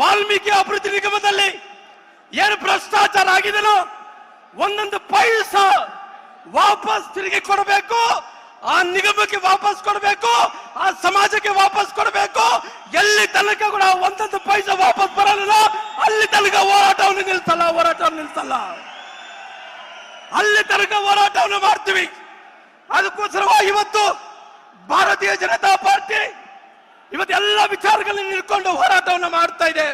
ವಾಲ್ಮೀಕಿ ಅಭಿವೃದ್ಧಿ ನಿಗಮದಲ್ಲಿ ಏನು ಭ್ರಷ್ಟಾಚಾರ ಆಗಿದೆಯೋ ಒಂದೊಂದು ಪೈಸ ವಾಪಸ್ ತಿರುಗಿ ಕೊಡಬೇಕು, ಆ ನಿಗಮಕ್ಕೆ ವಾಪಸ್ ಕೊಡಬೇಕು, ಆ ಸಮಾಜಕ್ಕೆ ವಾಪಸ್ ಕೊಡಬೇಕು. ಎಲ್ಲಿ ತನಕ ಕೂಡ ಒಂದೊಂದು ಪೈಸ ವಾಪಸ್ ಬರಲಿಲ್ಲ, ಅಲ್ಲಿ ತನಕ ಹೋರಾಟವನ್ನು ನಿಲ್ಸಲ್ಲ ಹೋರಾಟವನ್ನು ನಿಲ್ಸಲ್ಲ. ಅಲ್ಲಿ ತನಕ ಹೋರಾಟವನ್ನು ಮಾಡ್ತೀವಿ. ಅದಕ್ಕೋಸ್ಕರ ಇವತ್ತು ಭಾರತೀಯ ಜನತಾ ಪಾರ್ಟಿ ಇವತ್ತು ಎಲ್ಲ ವಿಚಾರಗಳಲ್ಲಿ ನಿಲ್ಕೊಂಡು ಹೋರಾಟವನ್ನು ಮಾಡ್ತಾ ಇದೆ.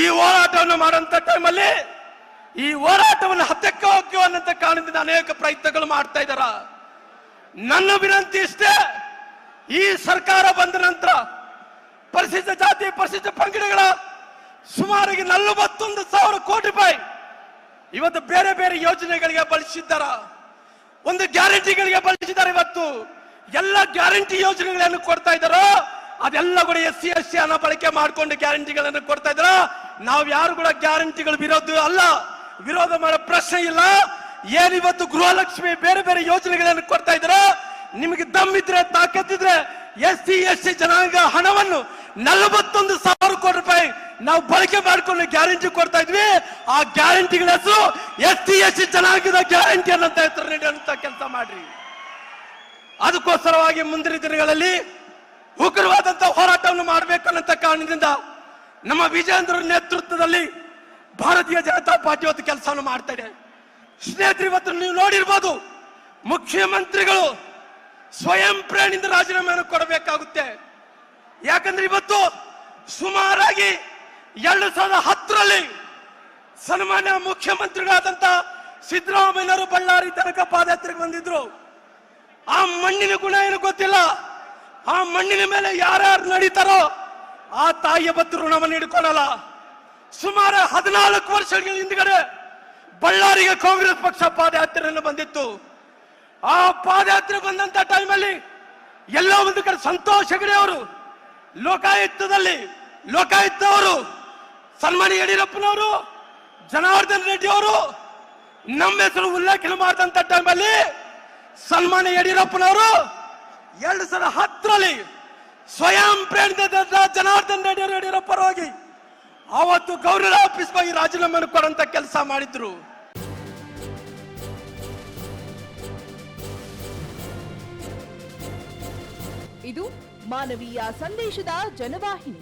ಈ ಹೋರಾಟವನ್ನು ಮಾಡುವಂತ ಟೈಮಲ್ಲಿ ಈ ಹೋರಾಟವನ್ನು ಹತ್ತಕ್ಕೆ ಹೋಗ್ಯೋ ಅನ್ನಂತ ಕಾರಣದಿಂದ ಅನೇಕ ಪ್ರಯತ್ನಗಳು ಮಾಡ್ತಾ ಇದ್ದಾರ? ನನ್ನ ವಿನಂತಿ ಇಷ್ಟೇ, ಈ ಸರ್ಕಾರ ಬಂದ ನಂತರ ಪರಿಶಿಷ್ಟ ಜಾತಿ ಪರಿಶಿಷ್ಟ ಪಂಗಡಗಳ ಸುಮಾರಿಗೆ ನಲವತ್ತೊಂದು ಸಾವಿರ ಕೋಟಿ ರೂಪಾಯಿ ಇವತ್ತು ಬೇರೆ ಬೇರೆ ಯೋಜನೆಗಳಿಗೆ ಬಳಸಿದ್ದಾರ? ಒಂದು ಗ್ಯಾರಂಟಿಗಳಿಗೆ ಬಳಸಿದ್ದಾರೆ ಇವತ್ತು. ಎಲ್ಲ ಗ್ಯಾರಂಟಿ ಯೋಜನೆಗಳನ್ನು ಕೊಡ್ತಾ ಇದ್ದಾರೋ? ಅದೆಲ್ಲ ಕೂಡ ಎಸ್ ಸಿ ಎಸ್ ಸಿ ಹಣ ಬಳಕೆ ಮಾಡಿಕೊಂಡು ಗ್ಯಾರಂಟಿಗಳನ್ನು ಕೊಡ್ತಾ ಇದ್ರ. ನಾವು ಯಾರು ಕೂಡ ಗ್ಯಾರಂಟಿಗಳು ವಿರೋಧ ಅಲ್ಲ. ವಿರೋಧ ಮಾಡೋ ಪ್ರಶ್ನೆ ಇಲ್ಲ. ಏನಿವತ್ತು ಗೃಹಲಕ್ಷ್ಮಿ ಬೇರೆ ಬೇರೆ ಯೋಜನೆಗಳನ್ನು ಕೊಡ್ತಾ ಇದ್ರ? ನಿಮಗೆ ದಮ್ಮಿದ್ರೆ ತಾಕತ್ತಿದ್ರೆ ಎಸ್ ಸಿ ಎಸ್ ಸಿ ಜನಾಂಗ ಹಣವನ್ನು ನಲವತ್ತೊಂದು ಸಾವಿರ ಕೋಟಿ ರೂಪಾಯಿ ನಾವು ಬಳಕೆ ಮಾಡಿಕೊಂಡು ಗ್ಯಾರಂಟಿ ಕೊಡ್ತಾ ಇದ್ವಿ. ಆ ಗ್ಯಾರಂಟಿಗಳ ಹೆಸರು ಎಸ್ ಸಿ ಎಸ್ ಸಿ ಜನಾಂಗದ ಗ್ಯಾರಂಟಿ ಅನ್ನಂತ ಹೆಸರು ನೀಡುವಂತ ಕೆಲಸ ಮಾಡ್ರಿ. ಅದಕ್ಕೋಸ್ಕರವಾಗಿ ಮುಂದಿನ ದಿನಗಳಲ್ಲಿ ಉಗ್ರವಾದಂತ ಹೋರಾಟವನ್ನು ಮಾಡಬೇಕು ಕಾರಣದಿಂದ ನಮ್ಮ ವಿಜೇಂದ್ರ ನೇತೃತ್ವದಲ್ಲಿ ಭಾರತೀಯ ಜನತಾ ಪಾರ್ಟಿ ಇವತ್ತು ಕೆಲಸವನ್ನು ಮಾಡ್ತಾ ಇದೆ. ಸ್ನೇಹಿತರು, ಇವತ್ತು ನೀವು ನೋಡಿರ್ಬೋದು ಮುಖ್ಯಮಂತ್ರಿಗಳು ಸ್ವಯಂ ಪ್ರೇರಣೆಯಿಂದ ರಾಜೀನಾಮೆಯನ್ನು ಕೊಡಬೇಕಾಗುತ್ತೆ. ಯಾಕಂದ್ರೆ ಇವತ್ತು ಸುಮಾರಾಗಿ ಎರಡು ಸಾವಿರದ ಹತ್ತರಲ್ಲಿ ಸನ್ಮಾನ್ಯ ಮುಖ್ಯಮಂತ್ರಿಗಳಾದಂತ ಸಿದ್ದರಾಮಯ್ಯನವರು ಬಳ್ಳಾರಿ ತನಕ ಪಾದಯಾತ್ರೆಗೆ ಬಂದಿದ್ರು. ಆ ಮಣ್ಣಿನ ಗುಣ ಏನು ಗೊತ್ತಿಲ್ಲ. ಆ ಮಣ್ಣಿನ ಮೇಲೆ ಯಾರ್ಯಾರು ನಡೀತಾರೋ ಆ ತಾಯಿಯ ಬತ್ತು ಋಣವನ್ನು ಹಿಡ್ಕೊಳಲ್ಲ ಸುಮಾರು ಹದಿನಾಲ್ಕು ವರ್ಷಗಳ ಹಿಂದ್ಗಡೆ ಬಳ್ಳಾರಿಗೆ ಕಾಂಗ್ರೆಸ್ ಪಕ್ಷ ಪಾದಯಾತ್ರೆಯನ್ನು ಬಂದಿತ್ತು. ಆ ಪಾದಯಾತ್ರೆ ಬಂದಂತ ಟೈಮಲ್ಲಿ ಎಲ್ಲ ಒಂದು ಕಡೆ ಸಂತೋಷ್ ಹೆಗಡೆ ಅವರು. ಲೋಕಾಯುಕ್ತದಲ್ಲಿ ಲೋಕಾಯುಕ್ತ ಅವರು ಸನ್ಮಾನ್ಯ ಯಡಿಯೂರಪ್ಪನವರು, ಜನಾರ್ದನ್ ರೆಡ್ಡಿ ಅವರು ನಮ್ಮ ಹೆಸರು ಉಲ್ಲೇಖ ಮಾಡಿದಂತ ಟೈಮಲ್ಲಿ ಸನ್ಮಾನ್ಯ ಯಡಿಯೂರಪ್ಪನವರು ಎರಡು ಸಾವಿರದ ಹತ್ತರಲ್ಲಿ ಸ್ವಯಂ ಪ್ರೇರಿತ ಜನಾರ್ದನ್ ರೆಡ್ಡಿ ಯಡಿಯೂರಪ್ಪ ಹೋಗಿ ಅವತ್ತು ಗೌರವ ಆಫೀಸ್ ಹೋಗಿ ರಾಜೀನಾಮೆಯನ್ನು ಕೊಡಂತ ಕೆಲಸ ಮಾಡಿದ್ರು. ಇದು ಮಾನವೀಯ ಸಂದೇಶದ ಜನವಾಹಿನಿ.